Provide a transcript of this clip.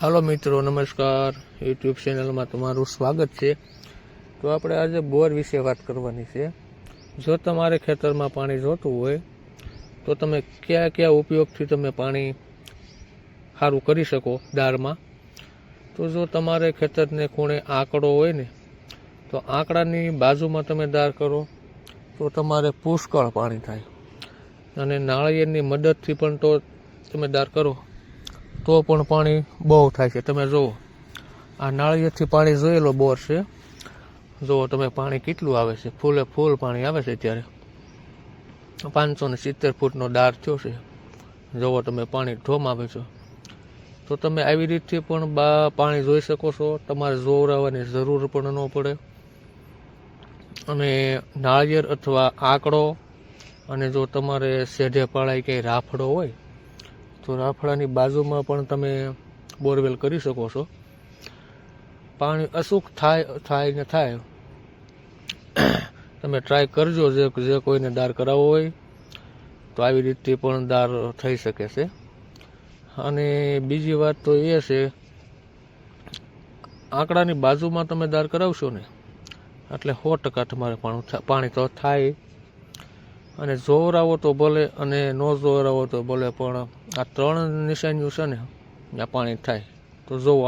હાલો મિત્રો, નમસ્કાર. યુટ્યુબ ચેનલમાં તમારું સ્વાગત છે. તો આપણે આજે બોર વિશે વાત કરવાની છે. જો તમારે ખેતરમાં પાણી જોતું હોય, તો તમે કયા કયા ઉપયોગથી તમે પાણી સારું કરી શકો દાળમાં તો જો તમારે ખેતરને ખૂણે આંકડો હોય ને, તો આંકડાની બાજુમાં તમે દાળ કરો, તો તમારે પુષ્કળ પાણી થાય. અને નાળિયેરની મદદથી પણ તો તમે દાળ કરો. તો પણ પાણી બહુ થાય છે. તમે જુઓ, આ નાળિયેરથી પાણી જોયેલો બોર છે. જુઓ તમે પાણી કેટલું આવે છે. ફૂલે ફૂલ પાણી આવે છે ત્યારે પાંચસો ને સિત્તેર ફૂટનો દાર થયો છે. જુઓ તમે, પાણી ઢોમ આવે છે. તો તમે આવી રીતથી પણ બા, પાણી જોઈ શકો છો. તમારે જોવરાવવાની જરૂર પણ ન પડે. અને નાળિયેર અથવા આંકડો અને જો તમારે સેઢે પાળાય કંઈ રાફડો હોય તો રાફડાની બાજુમાં પણ તમે બોરવેલ કરી શકો છો. પાણી અસુખ થાય થાય ને થાય. તમે ટ્રાય કરજો જે જે કોઈને દાર કરાવવો હોય, તો આવી રીતે પણ દાર થઈ શકે છે. અને બીજી વાત તો એ છે, આંકડાની બાજુમાં તમે દાર કરાવશો ને, એટલે સો ટકા તમારે પાણી પાણી તો થાય. અને જોવરાવો તો ભલે અને ન જોવરાવો તો ભલે, પણ આ ત્રણ નિશાનીઓ છે ને, ત્યાં પાણી થાય. તો જોવો